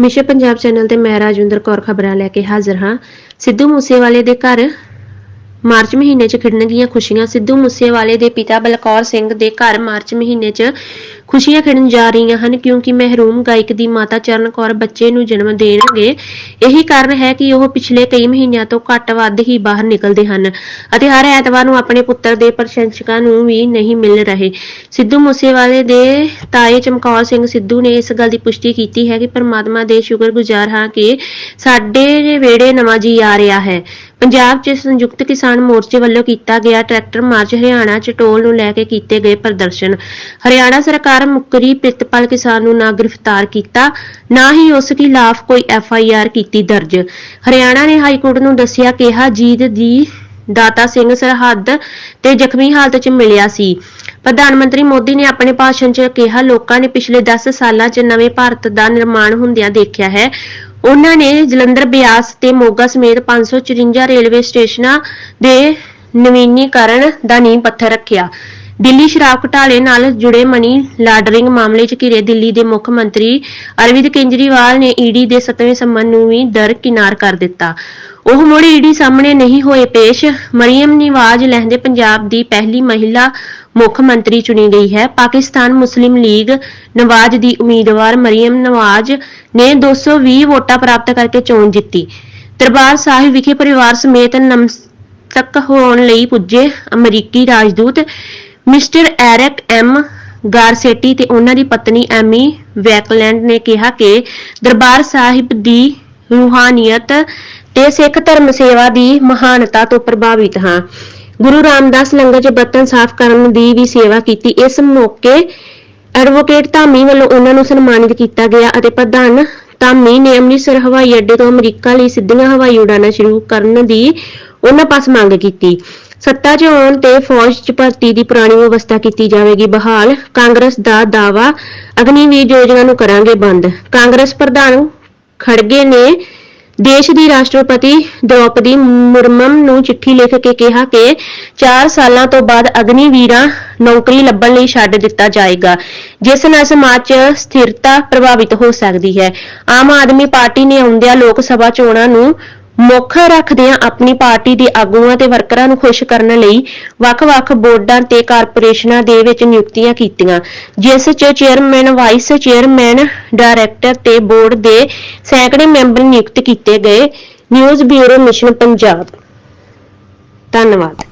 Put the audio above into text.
Mission Punjab channel ਤੇ ਮੈਂ ਰਾਜਵਿੰਦਰ ਕੌਰ ਖਬਰਾਂ ਲੈ ਕੇ ਹਾਜ਼ਰ ਹਾਂ। ਸਿੱਧੂ ਮੂਸੇਵਾਲੇ ਦੇ ਘਰ ਮਾਰਚ ਮਹੀਨੇ 'ਚ ਖਿੜਨਗੀਆਂ ਖੁਸ਼ੀਆਂ। ਸਿੱਧੂ ਮੂਸੇਵਾਲੇ ਦੇ ਪਿਤਾ ਬਲਕੌਰ ਸਿੰਘ ਦੇ ਘਰ ਮਾਰਚ ਮਹੀਨੇ 'ਚ ਖੁਸ਼ੀਆਂ ਖਿੜਨ ਜਾ ਰਹੀਆਂ ਹਨ ਕਿਉਂਕਿ ਮਹਿਰੂਮ ਗਾਇਕ ਦੀ ਮਾਤਾ ਚਰਨ ਕੌਰ ਬੱਚੇ ਨੂੰ ਜਨਮ ਦੇਣਗੇ। ਇਹੀ ਕਾਰਨ ਹੈ ਕਿ ਉਹ ਪਿਛਲੇ ਕਈ ਮਹੀਨਿਆਂ ਤੋਂ ਘੱਟ ਵੱਧ ਹੀ ਬਾਹਰ ਨਿਕਲਦੇ ਹਨ ਅਤੇ ਹਰ ਐਤਵਾਰ ਨੂੰ ਆਪਣੇ ਪੁੱਤਰ ਦੇ ਪ੍ਰਸ਼ੰਸਕਾਂ ਨੂੰ ਵੀ ਨਹੀਂ ਮਿਲ ਰਹੇ। ਸਿੱਧੂ ਮੂਸੇਵਾਲੇ ਦੇ ਤਾਏ ਚਮਕੌਰ ਸਿੰਘ ਸਿੱਧੂ ਨੇ ਇਸ ਗੱਲ ਦੀ ਪੁਸ਼ਟੀ ਕੀਤੀ ਹੈ ਕਿ ਪਰਮਾਤਮਾ ਦੇ ਸ਼ੁਕਰਗੁਜ਼ਾਰ ਹਾਂ ਕਿ ਸਾਡੇ ਵੇੜੇ ਨਵਾਂ ਜੀ ਆ ਰਿਹਾ ਹੈ। ਪੰਜਾਬ 'ਚ ਸੰਯੁਕਤ ਕਿਸਾਨ ਮੋਰਚੇ ਵੱਲੋਂ ਕੀਤਾ ਗਿਆ ਟਰੈਕਟਰ ਮਾਰਚ ਹਰਿਆਣਾ 'ਚ ਟੋਲ ਨੂੰ ਲੈ ਕੇ ਕੀਤੇ ਗਏ ਪ੍ਰਦਰਸ਼ਨ। ਹਰਿਆਣਾ ਸਰਕਾਰ ਮੁਕਰੀ ਪ੍ਰਿਤਪਾਲ ਕਿਸਾਨ ਨੂੰ ਨਾ ਗ੍ਰਿਫਤਾਰ ਕੀਤਾ, ਨਾ ਹੀ ਉਸ ਖਿਲਾਫ ਕੋਈ ਐਫ ਆਈ ਆਰ ਕੀਤੀ ਦਰਜ। ਹਰਿਆਣਾ ਨੇ ਹਾਈ ਕੋਰਟ ਨੂੰ ਦੱਸਿਆ ਕਿਹਾ, ਜੀਤ ਦੀ ਦਾਤਾ ਸਿੰਘ ਸਰਹੱਦ ਤੇ ਜ਼ਖਮੀ ਹਾਲਤ 'ਚ ਮਿਲਿਆ ਸੀ। ਪ੍ਰਧਾਨ ਮੰਤਰੀ ਮੋਦੀ ਨੇ ਆਪਣੇ ਭਾਸ਼ਣ 'ਚ ਕਿਹਾ, ਲੋਕਾਂ ਨੇ ਪਿਛਲੇ 10 ਸਾਲਾਂ 'ਚ ਨਵੇਂ ਭਾਰਤ ਦਾ ਨਿਰਮਾਣ ਹੁੰਦਿਆਂ ਦੇਖਿਆ ਹੈ। ਉਹਨਾਂ ਨੇ ਜਲੰਧਰ, ਬਿਆਸ ਤੇ ਮੋਗਾ ਸਮੇਤ 554 ਰੇਲਵੇ ਸਟੇਸ਼ਨਾਂ ਦੇ ਨਵੀਨੀਕਰਨ ਦਾ ਨੀਂਹ ਪੱਥਰ ਰੱਖਿਆ। ਦਿੱਲੀ ਸ਼ਰਾਬ ਘੁਟਾਲੇ ਨਾਲ ਜੁੜੇ ਮਨੀ ਲਾਂਡਰਿੰਗ ਮਾਮਲੇ 'ਚ ਘਿਰੇ ਦਿੱਲੀ ਦੇ ਮੁੱਖ ਮੰਤਰੀ ਅਰਵਿੰਦ ਕੇਜਰੀਵਾਲ ਨੇ ਈਡੀ ਦੇ 7ਵੇਂ ਸੰਮਨ ਨੂੰ ਵੀ ਦਰਕਿਨਾਰ ਕਰ ਦਿੱਤਾ। ਉਹ ਮੁੜ ਈਡੀ ਸਾਹਮਣੇ ਨਹੀਂ ਹੋਏ ਪੇਸ਼। ਮਰੀਮ ਨਿਵਾਜ਼ ਲਹਿੰਦੇ ਪੰਜਾਬ ਦੀ ਪਹਿਲੀ ਮਹਿਲਾ ਮੁੱਖ ਮੰਤਰੀ ਚੁਣੀ ਗਈ ਹੈ। ਪਾਕਿਸਤਾਨ ਮੁਸਲਿਮ ਲੀਗ ਨਵਾਜ਼ ਦੀ ਉਮੀਦਵਾਰ ਮਰੀਮ ਨਵਾਜ਼ ਨੇ 220 ਵੋਟਾਂ ਪ੍ਰਾਪਤ ਕਰਕੇ ਚੋਣ ਜਿੱਤੀ। ਦਰਬਾਰ ਸਾਹਿਬ ਵਿਖੇ ਪਰਿਵਾਰ ਸਮੇਤ ਨਮਸਤਕ ਹੋਣ ਲਈ ਪੁੱਜੇ ਅਮਰੀਕੀ ਰਾਜਦੂਤ ਮਿਸਟਰ ਐਰਿਕ ਐਮ ਗਾਰਸੇਟੀ ਤੇ ਉਹਨਾਂ ਦੀ ਪਤਨੀ ਐਮੀ ਵੈਕਲੈਂਡ ਨੇ ਕਿਹਾ ਕਿ ਦਰਬਾਰ ਸਾਹਿਬ ਦੀ ਰੂਹਾਨੀਅਤ ਤੇ ਸਿੱਖ ਧਰਮ ਸੇਵਾ ਦੀ ਮਹਾਨਤਾ ਤੋਂ ਪ੍ਰਭਾਵਿਤ ਹਾਂ। ਗੁਰੂ ਰਾਮਦਾਸ ਲੰਗਰ 'ਚ ਬਰਤਨ ਸਾਫ਼ ਕਰਨ ਦੀ ਵੀ ਸੇਵਾ ਕੀਤੀ। ਇਸ ਮੌਕੇ ਐਡਵੋਕੇਟ ਧਾਮੀ ਵੱਲੋਂ ਉਹਨਾਂ ਨੂੰ ਸਨਮਾਨਿਤ ਕੀਤਾ ਗਿਆ ਅਤੇ ਪ੍ਰਧਾਨ ਧਾਮੀ ਨੇ ਅੰਮ੍ਰਿਤਸਰ ਹਵਾਈ ਅੱਡੇ ਤੋਂ ਅਮਰੀਕਾ ਲਈ ਸਿੱਧੀਆਂ ਹਵਾਈ ਉਡਾਣਾਂ ਸ਼ੁਰੂ ਕਰਨ ਦੀ ਉਹਨਾਂ ਪਾਸ ਮੰਗ ਕੀਤੀ। ਸੱਤਾ 'ਚ ਆਉਣ ਤੇ ਫੌਜ 'ਚ ਭਰਤੀ ਦੀ ਪੁਰਾਣੀ ਵਿਵਸਥਾ ਕੀਤੀ ਜਾਵੇਗੀ। ਬਹਾਲ, ਕਾਂਗਰਸ ਦਾ ਦਾਵਾ ਅਗਨੀਵੀਰ ਯੋਜਨਾ ਨੂੰ ਕਰਾਂਗੇ ਬੰਦ। ਕਾਂਗਰਸ ਪ੍ਰਧਾਨ ਖੜਗੇ ਨੇ ਦੇਸ਼ ਦੀ ਰਾਸ਼ਟਰਪਤੀ ਦ੍ਰੌਪਦੀ ਮੁਰਮਮ ਨੂੰ ਚਿੱਠੀ ਲਿਖ ਕੇ ਕਿਹਾ ਕਿ 4 ਸਾਲਾਂ ਤੋਂ ਬਾਅਦ ਅਗਨੀਵੀਰਾਂ ਨੌਕਰੀ ਲੱਭਣ ਲਈ ਛੱਡ ਦਿੱਤਾ ਜਾਏਗਾ, ਜਿਸ ਨਾਲ ਸਮਾਜ 'ਚ ਸਥਿਰਤਾ ਪ੍ਰਭਾਵਿਤ ਹੋ ਸਕਦੀ ਹੈ। ਆਮ ਆਦਮੀ ਪਾਰਟੀ ਨੇ ਆਉਂਦਿਆਂ ਲੋਕ ਸਭਾ ਚੋਣਾਂ ਨੂੰ ਮੁੱਖ ਰੱਖਦਿਆਂ ਆਪਣੀ ਪਾਰਟੀ ਦੇ ਆਗੂਆਂ ਤੇ ਵਰਕਰਾਂ ਨੂੰ ਖੁਸ਼ ਕਰਨ ਲਈ ਵੱਖ-ਵੱਖ ਬੋਰਡਾਂ ਤੇ ਕਾਰਪੋਰੇਸ਼ਨਾਂ ਦੇ ਵਿੱਚ ਨਿਯੁਕਤੀਆਂ ਕੀਤੀਆਂ, ਜਿਸ 'ਚ ਚੇਅਰਮੈਨ, ਵਾਈਸ ਚੇਅਰਮੈਨ, ਡਾਇਰੈਕਟਰ ਤੇ ਬੋਰਡ ਦੇ ਸੈਂਕੜੇ ਮੈਂਬਰ ਨਿਯੁਕਤ ਕੀਤੇ ਗਏ। News bureau mission Punjab. ਧੰਨਵਾਦ।